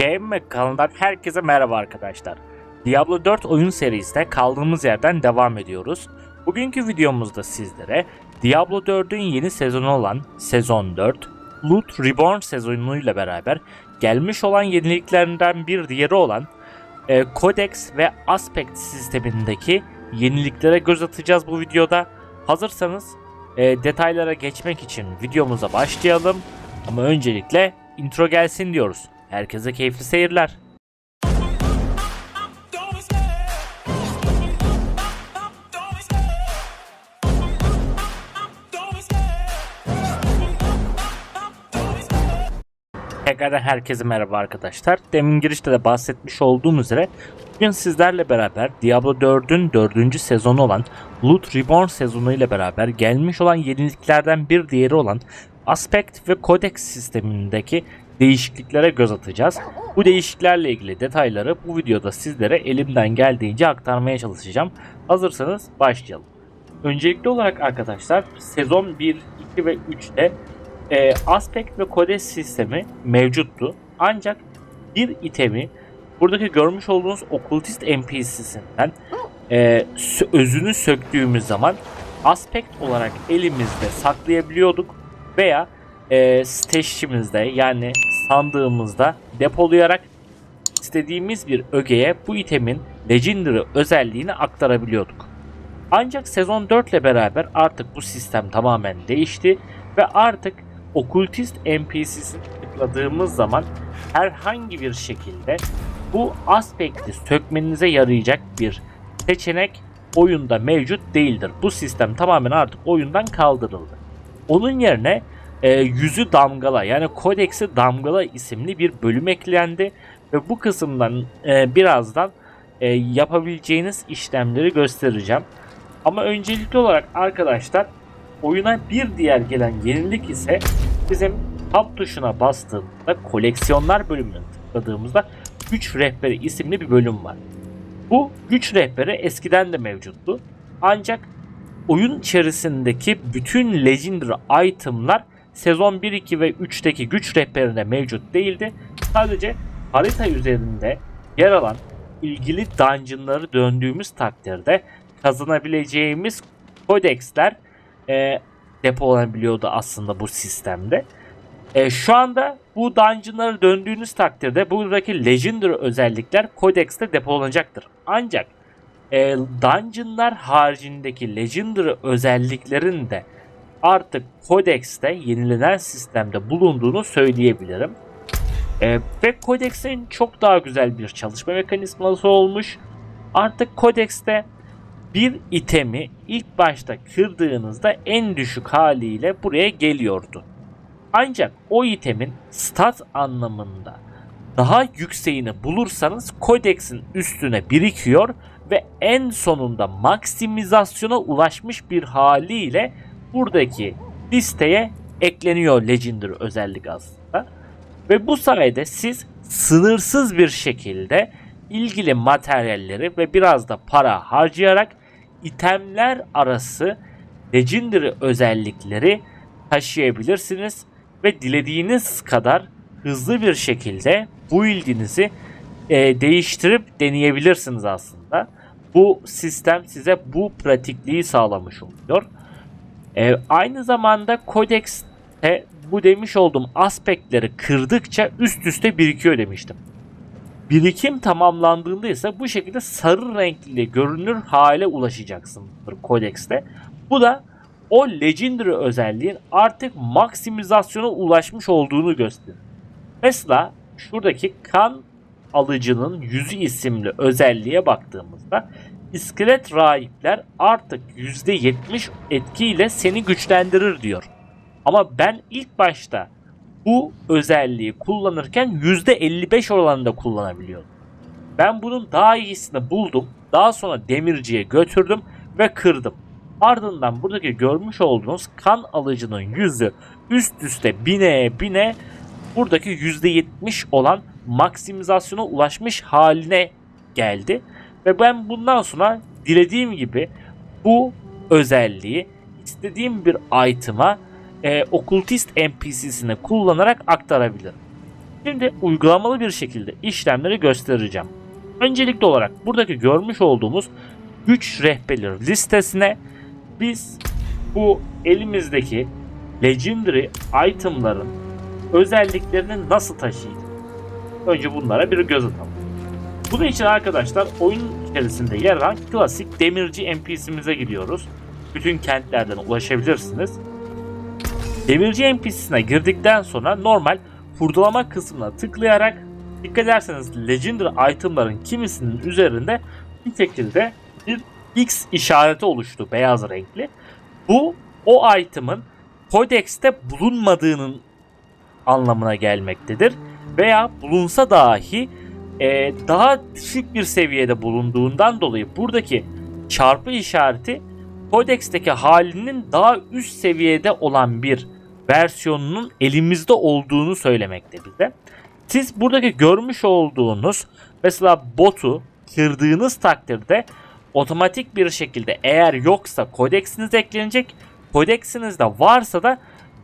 Game kanalından herkese merhaba arkadaşlar. Diablo 4 oyun serisinde kaldığımız yerden devam ediyoruz. Bugünkü videomuzda sizlere Diablo 4'ün yeni sezonu olan Sezon 4, Loot Reborn sezonuyla beraber gelmiş olan yeniliklerinden bir diğeri olan e, Codex ve Aspect sistemindeki yeniliklere göz atacağız bu videoda. Hazırsanız e, detaylara geçmek için videomuza başlayalım. Ama öncelikle intro gelsin diyoruz. Herkese keyifli seyirler. Tekrardan herkese merhaba arkadaşlar. Demin girişte de bahsetmiş olduğum üzere bugün sizlerle beraber Diablo 4'ün 4. sezonu olan Loot Reborn sezonu ile beraber gelmiş olan yeniliklerden bir diğeri olan Aspect ve Codex sistemindeki değişikliklere göz atacağız. Bu değişikliklerle ilgili detayları bu videoda sizlere elimden geldiğince aktarmaya çalışacağım. Hazırsanız başlayalım. Öncelikli olarak arkadaşlar sezon 1, 2 ve 3'te e, Aspect ve Codex sistemi mevcuttu. Ancak bir itemi buradaki görmüş olduğunuz okultist NPC'sinden e, özünü söktüğümüz zaman Aspect olarak elimizde saklayabiliyorduk veya e, stash'imizde yani sandığımızda depolayarak istediğimiz bir ögeye bu itemin Legendary özelliğini aktarabiliyorduk. Ancak sezon 4 ile beraber artık bu sistem tamamen değişti ve artık okultist NPC'sini tıkladığımız zaman herhangi bir şekilde bu aspekti sökmenize yarayacak bir seçenek oyunda mevcut değildir. Bu sistem tamamen artık oyundan kaldırıldı. Onun yerine e, yüzü damgala yani kodeksi damgala isimli bir bölüm eklendi ve bu kısımdan e, birazdan e, yapabileceğiniz işlemleri göstereceğim. Ama öncelikli olarak arkadaşlar oyuna bir diğer gelen yenilik ise bizim tab tuşuna bastığımızda koleksiyonlar bölümünü tıkladığımızda güç rehberi isimli bir bölüm var. Bu güç rehberi eskiden de mevcuttu. Ancak oyun içerisindeki bütün legendary itemlar sezon 1, 2 ve 3'teki güç rehberinde mevcut değildi. Sadece harita üzerinde yer alan ilgili dungeonları döndüğümüz takdirde kazanabileceğimiz kodeksler e, depolanabiliyordu aslında bu sistemde. E, şu anda bu dungeonlara döndüğünüz takdirde buradaki legendary özellikler kodekste depolanacaktır. Ancak e, dungeonlar haricindeki legendary özelliklerin de artık kodekste yenilenen sistemde bulunduğunu söyleyebilirim. E, ve kodeksin çok daha güzel bir çalışma mekanizması olmuş. Artık kodekste bir itemi ilk başta kırdığınızda en düşük haliyle buraya geliyordu. Ancak o itemin stat anlamında daha yükseğini bulursanız kodeksin üstüne birikiyor ve en sonunda maksimizasyona ulaşmış bir haliyle buradaki listeye ekleniyor Legendary özellik aslında. Ve bu sayede siz sınırsız bir şekilde ilgili materyalleri ve biraz da para harcayarak itemler arası legendary özellikleri taşıyabilirsiniz ve dilediğiniz kadar hızlı bir şekilde build'inizi e, değiştirip deneyebilirsiniz aslında. Bu sistem size bu pratikliği sağlamış oluyor. E, aynı zamanda Codex'te bu demiş olduğum aspektleri kırdıkça üst üste birikiyor demiştim. Birikim tamamlandığında ise bu şekilde sarı renkli görünür hale ulaşacaksındır Codex'te. Bu da o Legendary özelliğin artık maksimizasyona ulaşmış olduğunu gösterir. Mesela şuradaki kan alıcının yüzü isimli özelliğe baktığımızda iskelet rahipler artık %70 etkiyle seni güçlendirir diyor. Ama ben ilk başta bu özelliği kullanırken %55 oranında kullanabiliyordum. Ben bunun daha iyisini buldum. Daha sonra demirciye götürdüm ve kırdım. Ardından buradaki görmüş olduğunuz kan alıcının yüzü üst üste bine bine buradaki %70 olan maksimizasyona ulaşmış haline geldi. Ve ben bundan sonra dilediğim gibi bu özelliği istediğim bir item'a e, okultist NPC'sine kullanarak aktarabilirim. Şimdi uygulamalı bir şekilde işlemleri göstereceğim. Öncelikli olarak buradaki görmüş olduğumuz güç rehberleri listesine biz bu elimizdeki legendary itemların özelliklerini nasıl taşıyacağız? Önce bunlara bir göz atalım. Bunun için arkadaşlar oyun içerisinde yer alan klasik demirci NPC'mize gidiyoruz. Bütün kentlerden ulaşabilirsiniz. Demirci NPC'sine girdikten sonra normal hurdalama kısmına tıklayarak dikkat ederseniz legendary itemların kimisinin üzerinde bir şekilde bir X işareti oluştu beyaz renkli. Bu o item'ın kodekste bulunmadığının anlamına gelmektedir. Veya bulunsa dahi e, daha düşük bir seviyede bulunduğundan dolayı buradaki çarpı işareti kodeksteki halinin daha üst seviyede olan bir versiyonunun elimizde olduğunu söylemekte bize. Siz buradaki görmüş olduğunuz mesela botu kırdığınız takdirde otomatik bir şekilde eğer yoksa kodeksiniz eklenecek. Kodeksinizde varsa da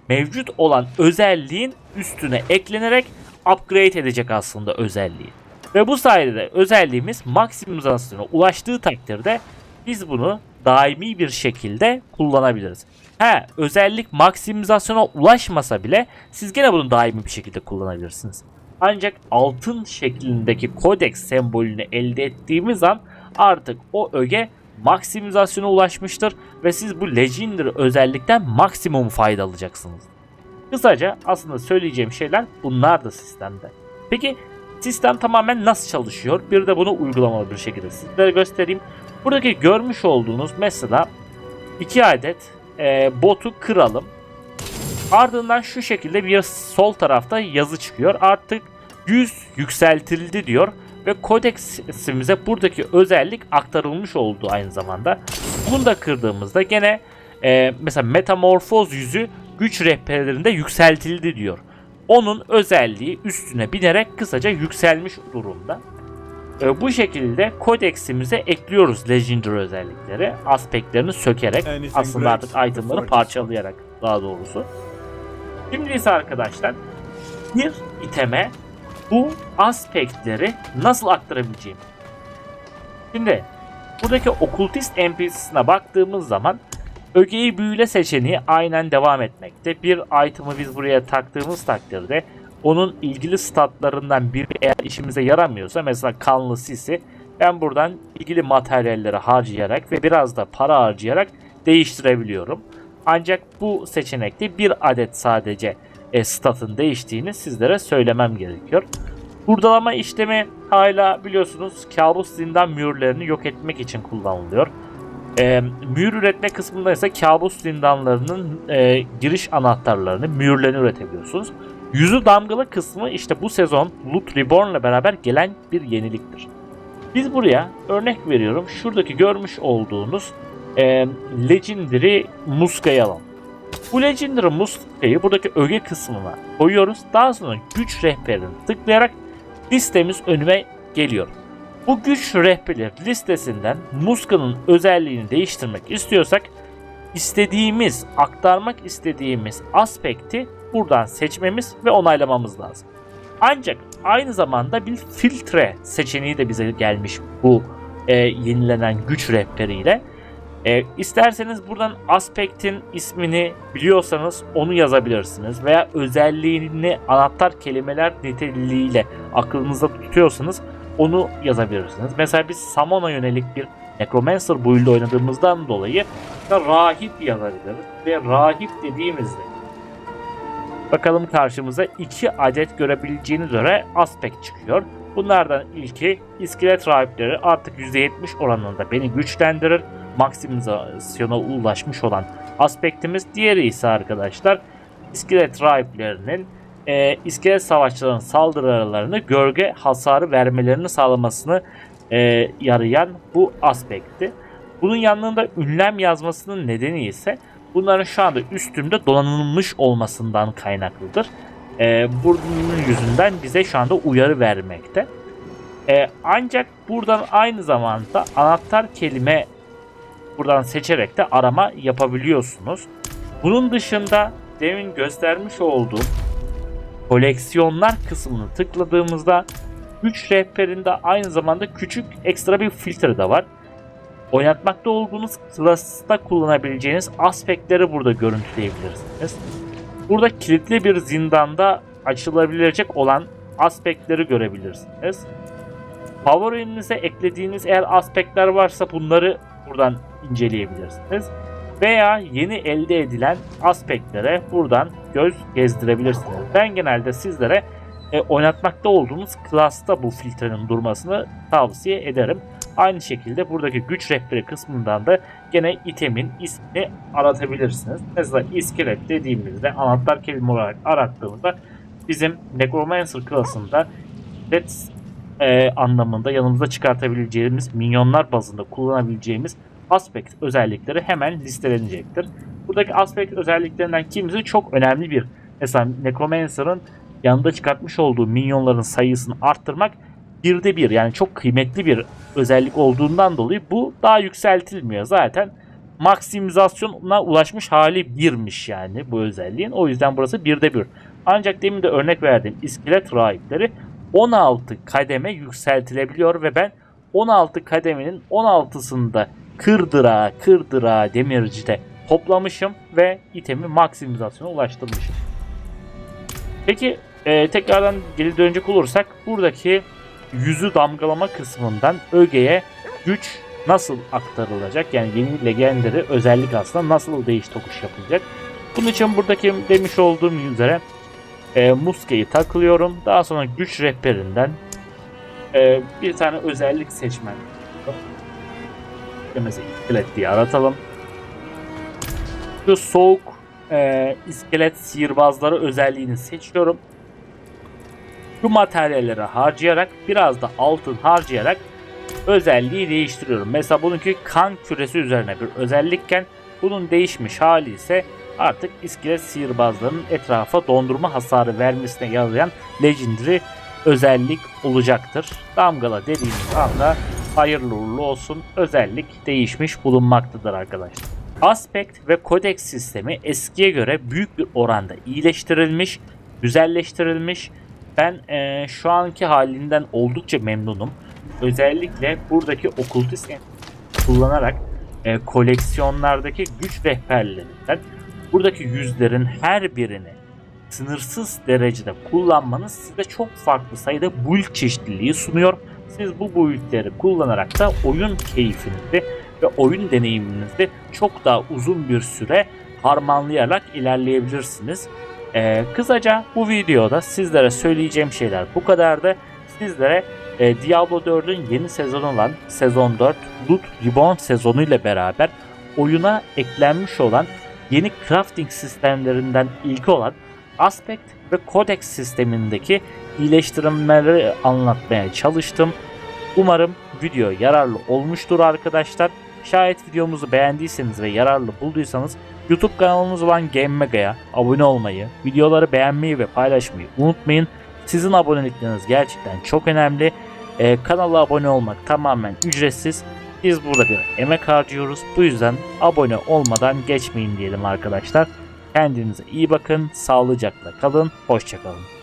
mevcut olan özelliğin üstüne eklenerek upgrade edecek aslında özelliği. Ve bu sayede özelliğimiz maksimizasyona ulaştığı takdirde biz bunu daimi bir şekilde kullanabiliriz. He, özellik maksimizasyona ulaşmasa bile siz gene bunu daimi bir şekilde kullanabilirsiniz. Ancak altın şeklindeki kodeks sembolünü elde ettiğimiz an artık o öge maksimizasyona ulaşmıştır ve siz bu Legendary özellikten maksimum fayda alacaksınız. Kısaca aslında söyleyeceğim şeyler bunlar da sistemde. Peki sistem tamamen nasıl çalışıyor? Bir de bunu uygulamalı bir şekilde sizlere göstereyim. Buradaki görmüş olduğunuz mesela iki adet e, botu kıralım. Ardından şu şekilde bir sol tarafta yazı çıkıyor. Artık 100 yükseltildi diyor ve kodeksimize buradaki özellik aktarılmış oldu aynı zamanda. Bunu da kırdığımızda gene e, mesela metamorfoz yüzü güç rehberlerinde yükseltildi diyor. Onun özelliği üstüne binerek kısaca yükselmiş durumda. E, bu şekilde kodeksimize ekliyoruz legendary özellikleri. Aspektlerini sökerek Anything aslında artık itemları parçalayarak daha doğrusu. Şimdi ise arkadaşlar bir iteme bu aspektleri nasıl aktarabileceğim? Şimdi buradaki okultist NPC'sine baktığımız zaman ögeyi büyüle seçeneği aynen devam etmekte. Bir item'ı biz buraya taktığımız takdirde onun ilgili statlarından biri eğer işimize yaramıyorsa mesela kanlı sisi ben buradan ilgili materyalleri harcayarak ve biraz da para harcayarak değiştirebiliyorum. Ancak bu seçenekte bir adet sadece e, statın değiştiğini sizlere söylemem gerekiyor. Hurdalama işlemi hala biliyorsunuz kabus zindan mühürlerini yok etmek için kullanılıyor. E, mühür üretme kısmında ise kabus zindanlarının e, giriş anahtarlarını, mühürlerini üretebiliyorsunuz. Yüzü damgalı kısmı işte bu sezon Loot Reborn ile beraber gelen bir yeniliktir. Biz buraya örnek veriyorum şuradaki görmüş olduğunuz e, Legendary Muska'yı alalım. Bu Legendary Muska'yı buradaki öge kısmına koyuyoruz. Daha sonra güç rehberini tıklayarak listemiz önüme geliyor. Bu güç rehberleri listesinden Muska'nın özelliğini değiştirmek istiyorsak istediğimiz, aktarmak istediğimiz aspekti buradan seçmemiz ve onaylamamız lazım. Ancak aynı zamanda bir filtre seçeneği de bize gelmiş bu e, yenilenen güç rehberiyle. E, isterseniz buradan aspektin ismini biliyorsanız onu yazabilirsiniz veya özelliğini anahtar kelimeler niteliğiyle aklınızda tutuyorsanız onu yazabilirsiniz. Mesela biz Samon'a yönelik bir Necromancer build oynadığımızdan dolayı da rahip yazabiliriz ve rahip dediğimizde bakalım karşımıza iki adet görebileceğiniz üzere aspekt çıkıyor. Bunlardan ilki iskelet rahipleri artık %70 oranında beni güçlendirir. Maksimizasyona ulaşmış olan aspektimiz. Diğeri ise arkadaşlar iskelet rahiplerinin e, iskelet savaşçıların saldırılarını gölge hasarı vermelerini sağlamasını e, yarayan bu aspekti. Bunun yanında ünlem yazmasının nedeni ise bunların şu anda üstümde donanılmış olmasından kaynaklıdır. E, bunun yüzünden bize şu anda uyarı vermekte. E, ancak buradan aynı zamanda anahtar kelime buradan seçerek de arama yapabiliyorsunuz. Bunun dışında demin göstermiş olduğum koleksiyonlar kısmını tıkladığımızda güç rehberinde aynı zamanda küçük ekstra bir filtre de var. Oynatmakta olduğunuz klasta kullanabileceğiniz aspektleri burada görüntüleyebilirsiniz. Burada kilitli bir zindanda açılabilecek olan aspektleri görebilirsiniz. Favorinize eklediğiniz eğer aspektler varsa bunları buradan inceleyebilirsiniz. Veya yeni elde edilen aspektlere buradan göz gezdirebilirsiniz. Ben genelde sizlere e, oynatmakta olduğunuz klasta bu filtrenin durmasını tavsiye ederim. Aynı şekilde buradaki güç rehberi kısmından da gene itemin ismini aratabilirsiniz. Mesela iskelet dediğimizde anahtar kelime olarak arattığımızda bizim Necromancer klasında iskelet e, anlamında yanımıza çıkartabileceğimiz minyonlar bazında kullanabileceğimiz aspekt özellikleri hemen listelenecektir. Buradaki aspekt özelliklerinden kimisi çok önemli bir. Mesela Necromancer'ın yanında çıkartmış olduğu minyonların sayısını arttırmak birde bir yani çok kıymetli bir özellik olduğundan dolayı bu daha yükseltilmiyor. Zaten maksimizasyona ulaşmış hali birmiş yani bu özelliğin. O yüzden burası birde bir. Ancak demin de örnek verdiğim iskelet rahipleri 16 kademe yükseltilebiliyor ve ben 16 kademenin 16'sında kırdıra kırdıra demircide toplamışım ve itemi maksimizasyona ulaştırmışım. Peki e, tekrardan geri dönecek olursak buradaki yüzü damgalama kısmından ögeye güç nasıl aktarılacak? Yani yeni legendary özellik aslında nasıl değiş tokuş yapılacak? Bunun için buradaki demiş olduğum üzere e, muskeyi takılıyorum. Daha sonra güç rehberinden e, bir tane özellik seçmen. Mesela iskelet diye aratalım. Şu soğuk e, iskelet sihirbazları özelliğini seçiyorum. Şu materyalleri harcayarak biraz da altın harcayarak özelliği değiştiriyorum. Mesela bununki kan küresi üzerine bir özellikken bunun değişmiş hali ise artık iskelet sihirbazlarının etrafa dondurma hasarı vermesine yarayan legendary özellik olacaktır. Damgala dediğimiz anda hayırlı uğurlu olsun özellik değişmiş bulunmaktadır arkadaşlar. Aspect ve Codex sistemi eskiye göre büyük bir oranda iyileştirilmiş, güzelleştirilmiş. Ben eee, şu anki halinden oldukça memnunum. Özellikle buradaki okultist kullanarak e, koleksiyonlardaki güç rehberlerinden buradaki yüzlerin her birini sınırsız derecede kullanmanız size çok farklı sayıda build çeşitliliği sunuyor. Siz bu buildleri kullanarak da oyun keyfinizi ve oyun deneyiminizi çok daha uzun bir süre harmanlayarak ilerleyebilirsiniz. Ee, kısaca bu videoda sizlere söyleyeceğim şeyler bu kadardı. Sizlere e, Diablo 4'ün yeni sezonu olan sezon 4 Loot Reborn sezonu ile beraber oyuna eklenmiş olan yeni crafting sistemlerinden ilki olan Aspect ve Codex sistemindeki iyileştirmeleri anlatmaya çalıştım. Umarım video yararlı olmuştur arkadaşlar. Şayet videomuzu beğendiyseniz ve yararlı bulduysanız YouTube kanalımız olan Game Mega'ya abone olmayı, videoları beğenmeyi ve paylaşmayı unutmayın. Sizin abonelikleriniz gerçekten çok önemli. Ee, kanala abone olmak tamamen ücretsiz. Biz burada bir emek harcıyoruz. Bu yüzden abone olmadan geçmeyin diyelim arkadaşlar. Kendinize iyi bakın, sağlıcakla kalın, hoşçakalın.